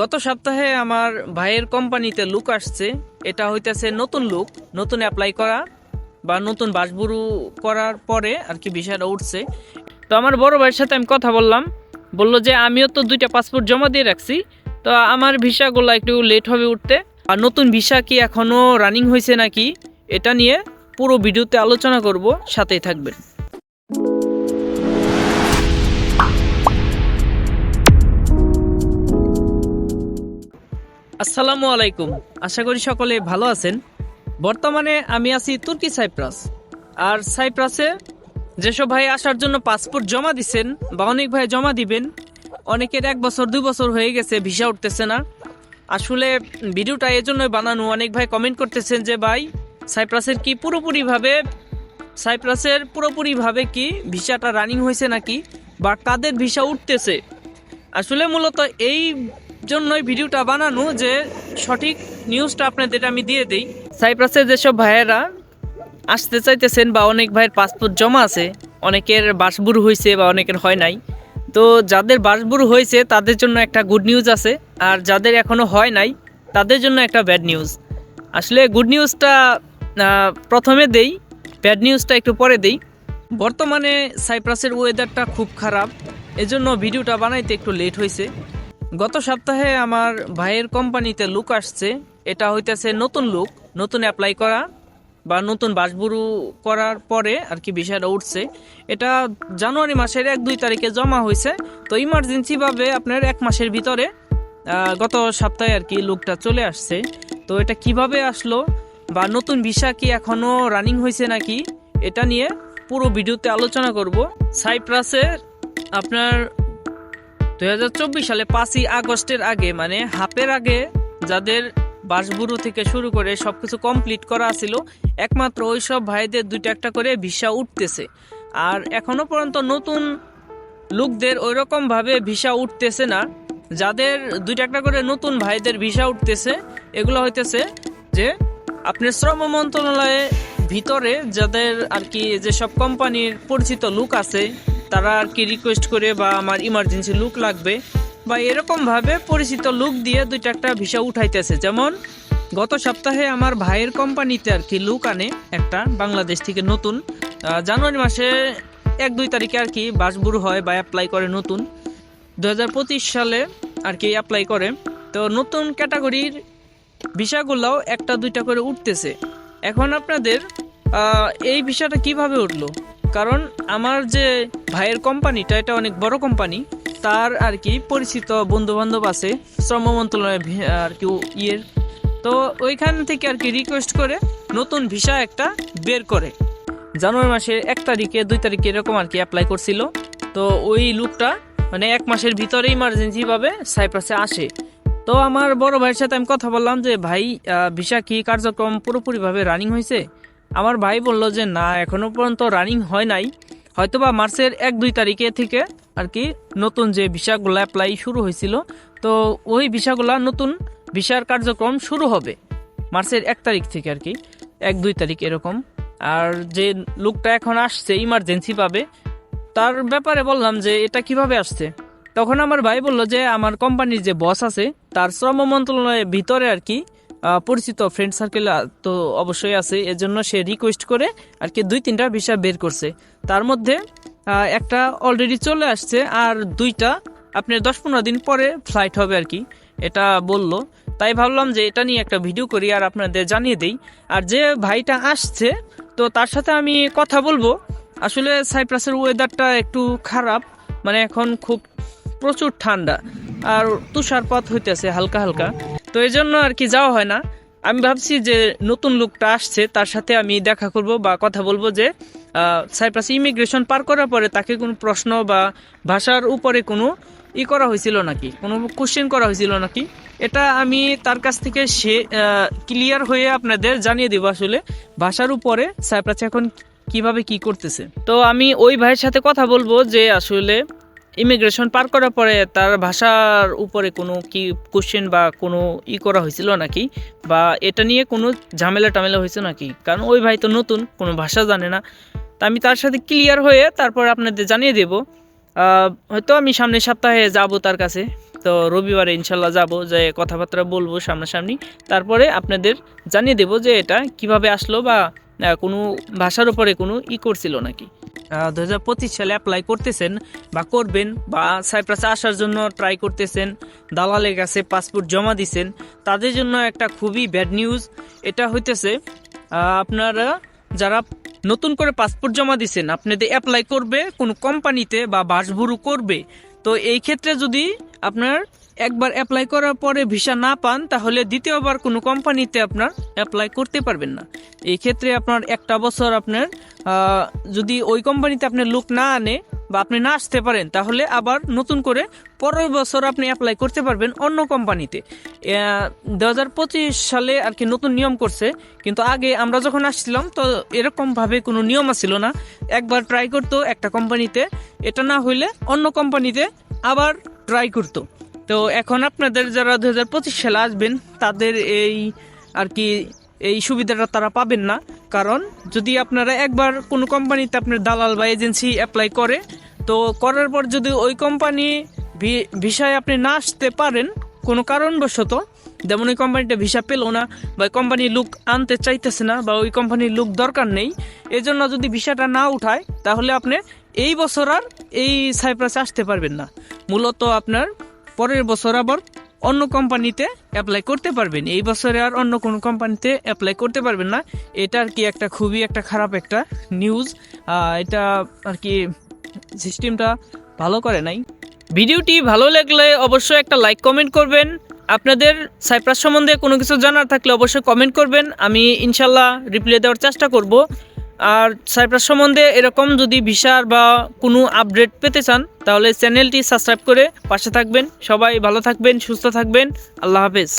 গত সপ্তাহে আমার ভাইয়ের কোম্পানিতে লুক আসছে। এটা হইতেছে নতুন লুক নতুন অ্যাপ্লাই করা বা নতুন বাসবুরু করার পরে আর কি বিষয়টা উঠছে। তো আমার বড় ভাইয়ের সাথে আমি কথা বললাম, বলল যে আমিও তো দুইটা পাসপোর্ট জমা দিয়ে রাখছি, তো আমার ভিসাগুলো একটু লেট হবে উঠতে। আর নতুন ভিসা কি এখনও রানিং হয়েছে নাকি, এটা নিয়ে পুরো ভিডিওতে আলোচনা করব, সাথেই থাকবেন। আসসালামু আলাইকুম। আশা করি সকলে ভালো আছেন। বর্তমানে আমি আছি তুর্কি সাইপ্রাস। আর সাইপ্রাসে যেসব ভাই আসার জন্য পাসপোর্ট জমা দিচ্ছেন বা অনেক ভাই জমা দিবেন, অনেকের এক বছর, দুই বছর হয়ে গেছে, ভিসা উঠতেছে না। আসলে ভিডিওটা এই জন্যই বানানো, অনেক ভাই কমেন্ট করতেছেন যে, ভাই, সাইপ্রাসের কি পুরোপুরিভাবে, সাইপ্রাসের পুরোপুরিভাবে কি ভিসাটা রানিং হয়েছে নাকি? বা কাদের ভিসা উঠতেছে? আসলে মূলত এই জন্যই ভিডিওটা বানানো যে সঠিক নিউজটা আপনাদের আমি দিয়ে দিই। সাইপ্রাসের যেসব ভাইয়েরা আসতে চাইতেছেন বা অনেক ভাইয়ের পাসপোর্ট জমা আছে অনেকের বাসবুর হয়েছে বা অনেকের হয় নাই তো যাদের বাসবুর হয়েছে তাদের জন্য একটা গুড নিউজ আছে আর যাদের এখনও হয় নাই তাদের জন্য একটা ব্যাড নিউজ আসলে গুড নিউজটা প্রথমে দেই ব্যাড নিউজটা একটু পরে দেই। বর্তমানে সাইপ্রাসের ওয়েদারটা খুব খারাপ এজন্য ভিডিওটা বানাইতে একটু লেট হয়েছে গত সপ্তাহে আমার ভাইয়ের কোম্পানিতে লুক আসছে। এটা হইতেছে নতুন লুক নতুন অ্যাপ্লাই করা বা নতুন বাসবুরু করার পরে আর কি বিষয়টা উঠছে। এটা জানুয়ারি মাসের এক, দুই তারিখে জমা হয়েছে তো ইমার্জেন্সিভাবে আপনার এক মাসের ভিতরে গত সপ্তাহে আর কি লুকটা চলে আসছে। তো এটা কীভাবে আসলো বা নতুন ভিসা কি এখনও রানিং হয়েছে নাকি, এটা নিয়ে পুরো ভিডিওতে আলোচনা করব। সাইপ্রাসের আপনার দুই হাজার চব্বিশ সালে পাঁচই আগস্টের আগে মানে হাফের আগে, যাদের বাসবুরু থেকে শুরু করে সবকিছু কমপ্লিট করা ছিল, একমাত্র ওই সব ভাইদের দুইটা একটা করে ভিসা উঠতেছে। আর এখনও পর্যন্ত নতুন লোকদের ওই রকম ভাবে ভিসা উঠতেছে না। যাদের দুইটা একটা করে নতুন ভাইদের ভিসা উঠতেছে, এগুলো হইতেছে যে আপনার শ্রম মন্ত্রণালয়ে ভিতরে যাদের আর কি যেসব কোম্পানির পরিচিত লোক আছে তারা আর কি রিকোয়েস্ট করে বা আমার ইমার্জেন্সি লুক লাগবে বা এরকম ভাবে পরিচিত লুক দিয়ে দুইটা একটা ভিসা উঠাইতেছে। যেমন, গত সপ্তাহে আমার ভাইয়ের কোম্পানিতে আর কি লুক আনে একটা, বাংলাদেশ থেকে নতুন। জানুয়ারি মাসে এক দুই তারিখে আর কি বাসবুরু হয় বা অ্যাপ্লাই করে নতুন। দু হাজার পঁচিশ সালে আর কি অ্যাপ্লাই করে। তো নতুন ক্যাটাগরির ভিসাগুলোও একটা দুইটা করে উঠতেছে। এখন আপনাদের এই ভিসাটা কীভাবে উঠল? কারণ আমার যে ভাইয়ের কোম্পানিটা, এটা অনেক বড় কোম্পানি, তার আর কি পরিচিত বন্ধু বান্ধব আছে, শ্রম মন্ত্রণালয়ের ভি- আর কি ইয়ের। তো ওইখান থেকে আর কি রিকোয়েস্ট করে নতুন ভিসা একটা বের করে। জানুয়ারি মাসের এক তারিখে, দুই তারিখে এরকম আর কি অ্যাপ্লাই করছিল। তো ওই লুকটা মানে এক মাসের ভিতরে ইমার্জেন্সি ভাবে সাইপ্রাসে আসে। তো আমার বড় ভাইয়ের সাথে আমি কথা বললাম যে, ভাই ভিসা কি কার্যক্রম পুরোপুরিভাবে রানিং হয়েছে? আমার ভাই বলল যে, না এখনও পর্যন্ত রানিং হয় নাই। হয়তোবা মার্চের এক, দুই তারিখে থেকে আর কি নতুন যে ভিসাগুলো অ্যাপ্লাই শুরু হয়েছিল। তো ওই ভিসাগুলো নতুন ভিসার কার্যক্রম শুরু হবে মার্চের এক তারিখ থেকে আর কি, এক, দুই তারিখ এরকম। আর যে লোকটা এখন আসছে ইমার্জেন্সি পাবে, তার ব্যাপারে বললাম যে, এটা কীভাবে আসছে? তখন আমার ভাই বলল যে, আমার কোম্পানির যে বস আছে, তার শ্রম মন্ত্রণালয়ের ভিতরে আর কি পরিচিত ফ্রেন্ড সার্কেল তো অবশ্যই আছে। এজন্য সে রিকোয়েস্ট করে আর কি দুই তিনটা ভিসা বের করছে। তার মধ্যে একটা অলরেডি চলে আসছে আর দুইটা আপনার দশ পনেরো দিন পরে ফ্লাইট হবে আর কি এটা বলল। তাই ভাবলাম যে এটা নিয়ে একটা ভিডিও করি আর আপনাদের জানিয়ে দেই। আর যে ভাইটা আসছে, তো তার সাথে আমি কথা বলব। আসলে সাইপ্রাসের ওয়েদারটা একটু খারাপ। মানে এখন খুব প্রচুর ঠান্ডা। আর তুষারপাত হইতেছে হালকা হালকা। তো এই জন্য আর কি যাওয়া হয় না। আমি ভাবছি যে নতুন লোকটা আসছে, তার সাথে আমি দেখা করব বা কথা বলব যে সাইপ্রাস ইমিগ্রেশন পার করার পরে তাকে কোনো প্রশ্ন বা ভাষার উপরে কোনো ই করা হয়েছিল নাকি? কোনো কোশ্চেন করা হয়েছিল নাকি? এটা আমি তার কাছ থেকে সে ক্লিয়ার হয়ে আপনাদের জানিয়ে দেবো আসলে ভাষার উপরে সাইপ্রাস এখন কীভাবে কি করতেছে। তো আমি ওই ভাইয়ের সাথে কথা বলব যে আসলে ইমিগ্রেশন পার করার পরে তার ভাষার উপরে কোনো কি কোশ্চেন বা কোনো ই করা হয়েছিল নাকি? বা এটা নিয়ে কোনো ঝামেলা টামেলা হয়েছে নাকি? কারণ ওই ভাই তো নতুন, কোনো ভাষা জানে না। তা আমি তার সাথে ক্লিয়ার হয়ে তারপর আপনাদের জানিয়ে দেব। হয়তো আমি সামনের সপ্তাহে যাব তার কাছে। তো রবিবারে ইনশাল্লাহ যাব, যে কথাবার্তা বলব সামনাসামনি। তারপরে আপনাদের জানিয়ে দেব যে এটা কীভাবে আসলো বা কোনো ভাষার উপরে কোনো ই করছিল নাকি। দু হাজার পঁচিশ সালে অ্যাপ্লাই করতেছেন বা করবেন বা সাইপ্রাসে আসার জন্য ট্রাই করতেছেন, দালালের কাছে পাসপোর্ট জমা দিছেন, তাদের জন্য একটা খুবই ব্যাড নিউজ এটা হইতেছে আপনারা যারা নতুন করে পাসপোর্ট জমা দিছেন, আপনাদের অ্যাপ্লাই করবে, কোনো কোম্পানিতে বা বাসভুরু করবে। তো এই ক্ষেত্রে যদি আপনার একবার অ্যাপ্লাই করার পরে ভিসা না পান, তাহলে দ্বিতীয়বার কোনো কোম্পানিতে আপনার অ্যাপ্লাই করতে পারবেন না। এই ক্ষেত্রে আপনার একটা বছর আপনার যদি ওই কোম্পানিতে আপনার লোক না আনে বা আপনি না আসতে পারেন, তাহলে আবার নতুন করে পরের বছর আপনি অ্যাপ্লাই করতে পারবেন অন্য কোম্পানিতে দু হাজার পঁচিশ সালে আর কি নতুন নিয়ম করছে, কিন্তু আগে আমরা যখন আসছিলাম, তো এরকমভাবে কোনো নিয়ম ছিল না। একবার ট্রাই করতো একটা কোম্পানিতে এটা না হইলে অন্য কোম্পানিতে আবার ট্রাই করতো। তো এখন আপনাদের যারা দু পঁচিশ সালে আসবেন, তাদের এই আর কি এই সুবিধাটা তারা পাবেন না। কারণ যদি আপনারা একবার কোনো কোম্পানিতে আপনার দালাল বা এজেন্সি অ্যাপ্লাই করে, তো করার পর যদি ওই কোম্পানি ভিসায় আপনি না আসতে পারেন, কোনো কারণবশত, যেমন ওই কোম্পানিটা ভিসা পেল না, বা কোম্পানির লুক আনতে চাইতেছে না, বা ওই কোম্পানির লুক দরকার নেই, এজন্য যদি ভিসাটা না উঠায়, তাহলে আপনি এই বছর আর এই সাইপ্রাসে আসতে পারবেন না। মূলত আপনার পরের বছর আবার অন্য কোম্পানিতে অ্যাপ্লাই করতে পারবেন। এই বছরে আর অন্য কোনো কোম্পানিতে অ্যাপ্লাই করতে পারবেন না। এটা আর কি একটা খুবই একটা খারাপ একটা নিউজ এটা আর কি সিস্টেমটা ভালো করে নাই। ভিডিওটি ভালো লাগলে অবশ্যই একটা লাইক কমেন্ট করবেন। আপনাদের সাইপ্রাস সম্বন্ধে কোনো কিছু জানার থাকলে অবশ্যই কমেন্ট করবেন। আমি ইনশাল্লাহ রিপ্লাই দেওয়ার চেষ্টা করব। আর সাইপ্রাস সম্বন্ধে এরকম যদি ভিসার বা কোনো আপডেট পেতে চান, তাহলে চ্যানেলটি সাবস্ক্রাইব করে পাশে থাকবেন। সবাই ভালো থাকবেন, সুস্থ থাকবেন। আল্লাহ হাফেজ।